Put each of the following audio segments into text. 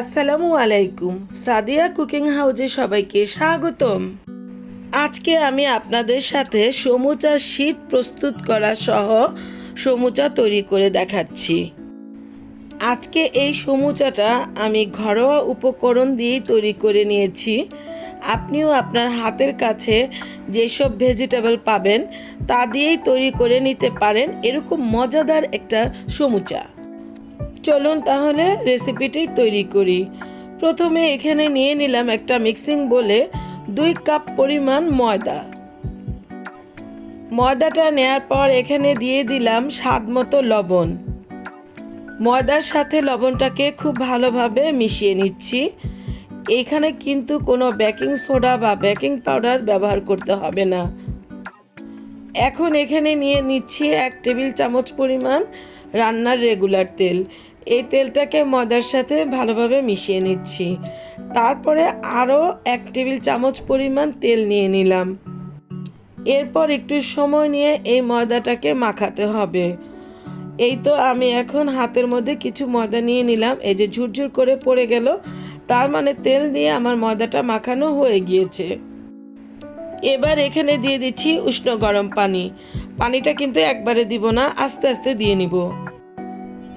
আসসালামু আলাইকুম। সাদিয়া কুকিং হাউজে সবাইকে স্বাগতম। আজকে আমি আপনাদের সাথে সমুচা শীত প্রস্তুত করা সহ সমুচা তৈরি করে দেখাচ্ছি। আজকে এই সমুচাটা আমি ঘরোয়া উপকরণ দিয়েই তৈরি করে নিয়েছি। আপনিও আপনার হাতের কাছে যেসব ভেজিটেবল পাবেন, তা দিয়েই তৈরি করে নিতে পারেন। এরকম মজাদার একটা সমুচা। চলুন তাহলে রেসিপিটি তৈরি করি। প্রথমে এখানে নিয়ে নিলাম একটা মিক্সিং বলে দুই কাপ পরিমাণ ময়দা। ময়দাটা নেয়ার পর এখানে দিয়ে দিলাম স্বাদ মতো লবণ। ময়দার সাথে লবণটাকে খুব ভালোভাবে মিশিয়ে নিচ্ছি। এখানে কিন্তু কোনো বেকিং সোডা বা বেকিং পাউডার ব্যবহার করতে হবে না। এখন এখানে নিয়ে নিচ্ছি এক টেবিল চামচ পরিমাণ রান্নার রেগুলার তেল। এই তেলটাকে ময়দার সাথে ভালোভাবে মিশিয়ে নিচ্ছি। তারপরে আরও এক টেবিল চামচ পরিমাণ তেল নিয়ে নিলাম। এরপর একটু সময় নিয়ে এই ময়দাটাকে মাখাতে হবে। এই তো আমি এখন হাতের মধ্যে কিছু ময়দা নিয়ে নিলাম। এই যে ঝুরঝুর করে পড়ে গেল, তার মানে তেল দিয়ে আমার ময়দাটা মাখানো হয়ে গিয়েছে। এবার এখানে দিয়ে দিচ্ছি উষ্ণ গরম পানি। পানিটা কিন্তু একবারে দিব না, আস্তে আস্তে দিয়ে নিব।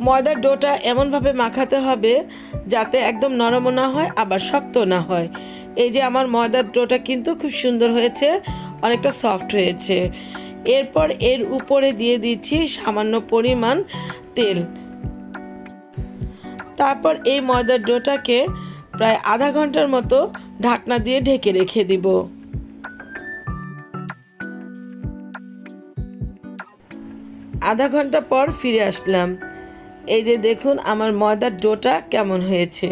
ময়দার ডোটা এমনভাবে মাখাতে হবে যাতে একদম নরমও না হয়, আবার শক্ত না হয়। এই যে আমার ময়দার ডোটা কিন্তু খুব সুন্দর হয়েছে, অনেকটা সফট হয়েছে। এরপর এর উপরে দিয়ে দিচ্ছি সামান্য পরিমাণ তেল। তারপর এই ময়দার ডোটাকে প্রায় আধা ঘণ্টার মতো ঢাকনা দিয়ে ঢেকে রেখে দিব। আধা ঘণ্টা পর ফিরে আসলাম। এই যে দেখুন আমার ময়দার ডোটা কেমন হয়েছে।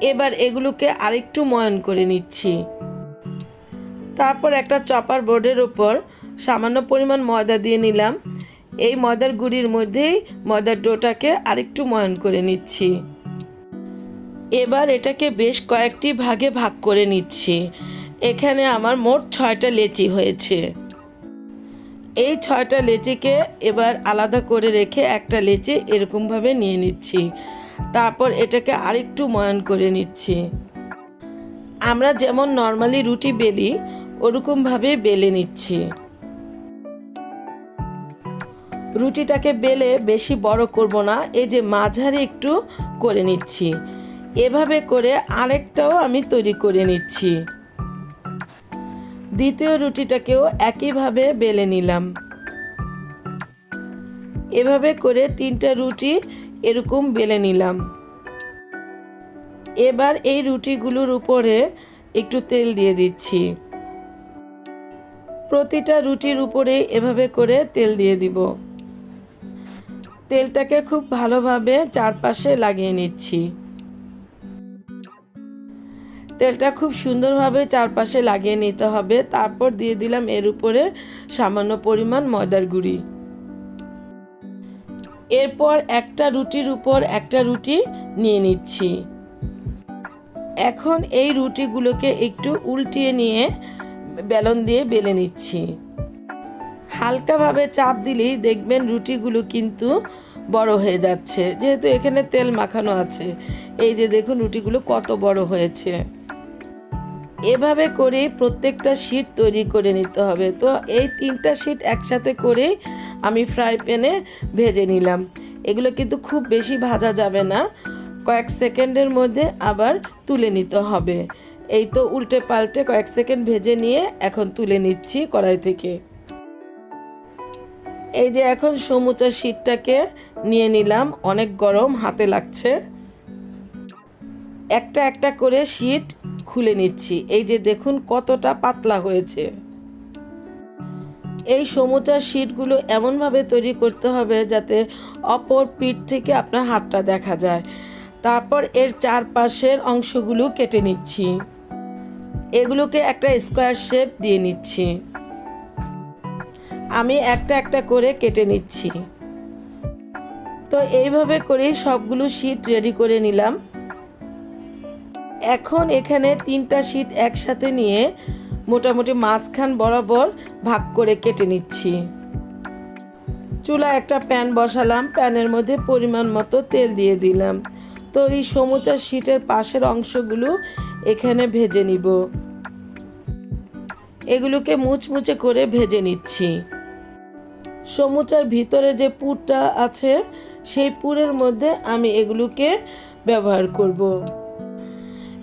এবার এগুলোকে আরেকটু ময়ন করে নিচ্ছি। তারপর একটা চপার বোর্ডের ওপর সামান্য পরিমাণ ময়দা দিয়ে নিলাম। এই ময়দার গুড়ির মধ্যেই ময়দার ডোটাকে আরেকটু ময়ন করে নিচ্ছি। এবার এটাকে বেশ কয়েকটি ভাগে ভাগ করে নিচ্ছি। এখানে আমার মোট ছয়টা লেচি হয়েছে। এই ছয়টা লেচিকে এবার আলাদা করে রেখে একটা লেচি এরকমভাবে নিয়ে নিচ্ছি। তারপর এটাকে আরেকটু ময়ান করে নিচ্ছি। আমরা যেমন নর্মালি রুটি বেলি, ওরকমভাবে বেলে নিচ্ছি। রুটিটাকে বেলে বেশি বড় করব না, এই যে মাঝারি একটু করে নিচ্ছি। এভাবে করে আরেকটাও আমি তৈরি করে নিচ্ছি। দ্বিতীয় রুটিটাকেও একইভাবে বেলে নিলাম। এভাবে করে তিনটা রুটি এরকম বেলে নিলাম। এবার এই রুটিগুলোর উপরে একটু তেল দিয়ে দিচ্ছি। প্রতিটা রুটির উপরে এভাবে করে তেল দিয়ে দিব। তেলটাকে খুব ভালোভাবে চারপাশে লাগিয়ে নিচ্ছি। তেলটা খুব সুন্দরভাবে চারপাশে লাগিয়ে নিতে হবে। তারপর দিয়ে দিলাম এর উপরে সামান্য পরিমাণ ময়দার গুঁড়ি। এরপর একটা রুটির উপর একটা রুটি নিয়ে নিচ্ছি। এখন এই রুটিগুলোকে একটু উল্টিয়ে নিয়ে বেলন দিয়ে বেলে নিচ্ছি। হালকাভাবে চাপ দিলেই দেখবেন রুটিগুলো কিন্তু বড় হয়ে যাচ্ছে। যেহেতু এখানে তেল মাখানো আছে। এই যে দেখুন রুটিগুলো কত বড় হয়েছে। এভাবে করে প্রত্যেকটা শিট তৈরি করে নিতে হবে। তো এই তিনটা শিট একসাথে করে আমি ফ্রাই প্যানে ভেজে নিলাম। এগুলো কিন্তু খুব বেশি ভাজা যাবে না। কয়েক সেকেন্ডের মধ্যে আবার তুলে নিতে হবে। এই তো উল্টে পাল্টে কয়েক সেকেন্ড ভেজে নিয়ে এখন তুলে নিচ্ছি কড়াই থেকে। এই যে এখন সমুচা শীতটাকে নিয়ে নিলাম। অনেক গরম, হাতে লাগছে। একটা একটা করে শীট খুলে নিচ্ছি। এই যে দেখুন কতটা পাতলা হয়েছে। এই সমুচার শীটগুলো এমনভাবে তৈরি করতে হবে যাতে অপর পিঠ থেকে আপনার হাতটা দেখা যায়। তারপর এর চারপাশের অংশগুলো কেটে নিচ্ছি। এগুলোকে একটা স্কোয়ার শেপ দিয়ে নিচ্ছি। আমি একটা একটা করে কেটে নিচ্ছি। তো এইভাবে করেই সবগুলো শীট রেডি করে নিলাম। এখন এখানে তিনটা শীট একসাথে নিয়ে মোটামুটি মাঝখান বরাবর ভাগ করে কেটে নিচ্ছি। চুলা একটা প্যান বসালাম, প্যানের মধ্যে পরিমাণ মতো তেল দিয়ে দিলাম। তো এই সমুচার শীটের পাশের অংশগুলো এখানে ভেজে নিব। এগুলোকে মুচমুচে করে ভেজে নিচ্ছি। সমুচার ভিতরে যে পুরটা আছে, সেই পুরের মধ্যে আমি এগুলোকে ব্যবহার করব।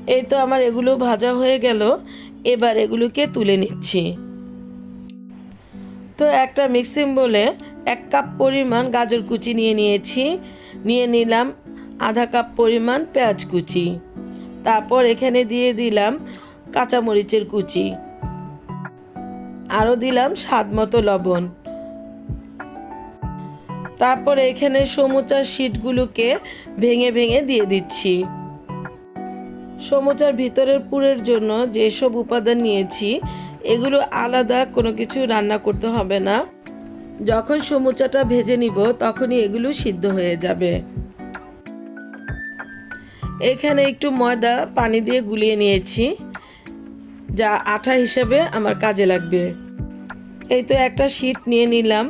এই তো আমার এগুলো ভাজা হয়ে গেল। এবার এগুলোকে তুলে নিচ্ছি। তো একটা মিক্সিং বলে এক কাপ পরিমাণ গাজর কুচি নিয়ে নিয়েছি। নিয়ে নিলাম আধা কাপ পরিমাণ পেঁয়াজ কুচি। তারপর এখানে দিয়ে দিলাম কাঁচামরিচের কুচি। আরও দিলাম স্বাদ মতো লবণ। তারপর এখানে সমুচার শীটগুলোকে ভেঙে ভেঙে দিয়ে দিচ্ছি। সমুচার ভিতরের পুরের জন্য যেসব উপাদান নিয়েছি, এগুলো আলাদা, কোনো কিছু রান্না করতে হবে না। যখন সমুচাটা ভেজে নিব, তখনই এগুলো সিদ্ধ হয়ে যাবে। এখানে একটু ময়দা, পানি দিয়ে গুলিয়ে নিয়েছি, যা আঠা হিসেবে আমার কাজে লাগবে। এই তো একটা শীট নিয়ে নিলাম।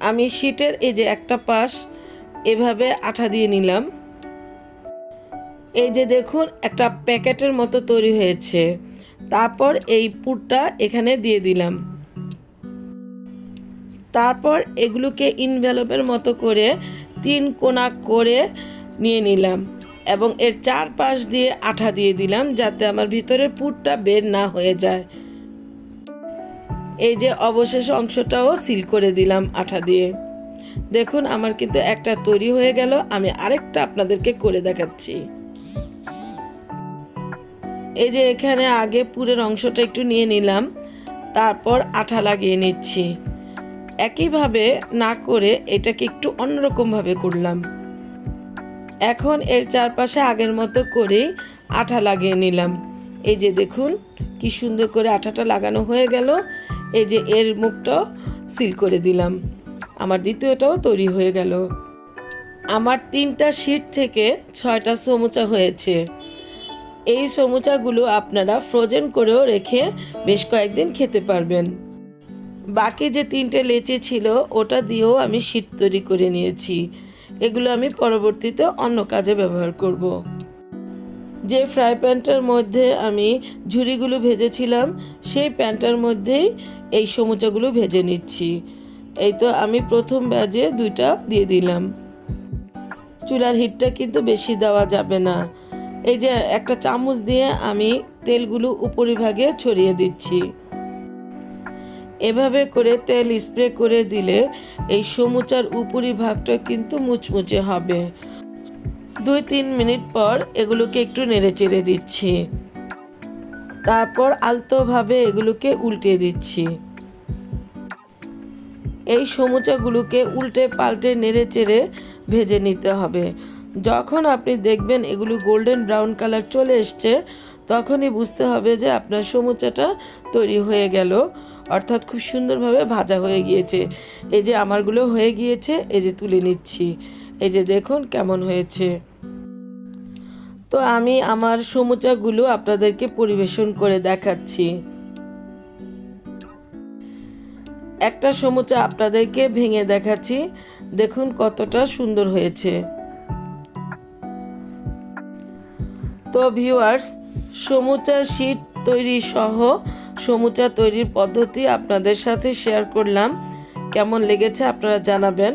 আমি শীটের এই যে একটা পাশ এভাবে আঠা দিয়ে নিলাম। এই যে দেখুন, একটা প্যাকেটের মতো তৈরি হয়েছে। তারপর এই পুরটা এখানে দিয়ে দিলাম। তারপর এগুলোকে ইনভেলপের মতো করে তিন কোনা করে নিয়ে নিলাম এবং এর চারপাশ দিয়ে আঠা দিয়ে দিলাম যাতে আমার ভিতরের পুরটা বের না হয়ে যায়। এই যে অবশেষ অংশটাও সিল করে দিলাম আঠা দিয়ে। দেখুন, আমার কিন্তু একটা তৈরি হয়ে গেল, আমি আরেকটা আপনাদেরকে করে দেখাচ্ছি। এই যে এখানে আগে পুরের অংশটা একটু নিয়ে নিলাম, তারপর আঠা লাগিয়ে নিচ্ছি। একইভাবে না করে এটাকে একটু অন্যরকমভাবে করলাম। এখন এর চারপাশে আগের মতো করে আঠা লাগিয়ে নিলাম। এই যে দেখুন, কি সুন্দর করে আঠাটা লাগানো হয়ে গেল। এই যে এর মুখটাও সিল করে দিলাম। আমার দ্বিতীয়টাও তৈরি হয়ে গেল। আমার তিনটা শিট থেকে ছয়টা সমুচা হয়েছে। এই সমুচাগুলো আপনারা ফ্রোজেন করেও রেখে বেশ কয়েকদিন খেতে পারবেন। বাকি যে তিনটে লেচি ছিল, ওটা দিয়েও আমি শীত তৈরি করে নিয়েছি। এগুলো আমি পরবর্তীতে অন্য কাজে ব্যবহার করব। যে ফ্রাই প্যানটার মধ্যে আমি ঝুড়িগুলো ভেজেছিলাম, সেই প্যানটার মধ্যেই এই সমুচাগুলো ভেজে নিচ্ছি। এই তো আমি প্রথম ব্যাজে দুইটা দিয়ে দিলাম। চুলার হিটটা কিন্তু বেশি দেওয়া যাবে না। এই যে একটা চামচ দিয়ে আমি তেলগুলো উপরিভাগে ছড়িয়ে দিচ্ছি। এভাবে করে তেল স্প্রে করে দিলে এই সমুচার উপরি ভাগটা কিন্তু মুচমুচে হবে। দুই তিন মিনিট পর এগুলোকে একটু নেড়ে চেড়ে দিচ্ছি। তারপর আলতোভাবে এগুলোকে উল্টে দিচ্ছি। এই সমুচাগুলোকে উল্টে পাল্টে নেড়ে চেড়ে ভেজে নিতে হবে। যখন আপনি দেখবেন এগুলো গোল্ডেন ব্রাউন কালার চলে এসছে, তখনই বুঝতে হবে যে আপনার সমুচাটা তৈরি হয়ে গেল। অর্থাৎ খুব সুন্দরভাবে ভাজা হয়ে গিয়েছে। এই যে আমারগুলো হয়ে গিয়েছে, এই যে তুলে নিচ্ছি। এই যে দেখুন কেমন হয়েছে। তো আমি আমার সমুচাগুলো আপনাদেরকে পরিবেশন করে দেখাচ্ছি। একটা সমুচা আপনাদেরকে ভেঙে দেখাচ্ছি। দেখুন কতটা সুন্দর হয়েছে। তো ভিউয়ার্স সমুচা শীট তৈরি সহ সমুচা তৈরির পদ্ধতি আপনাদের সাথে শেয়ার করলাম। কেমন লেগেছে আপনারা জানাবেন।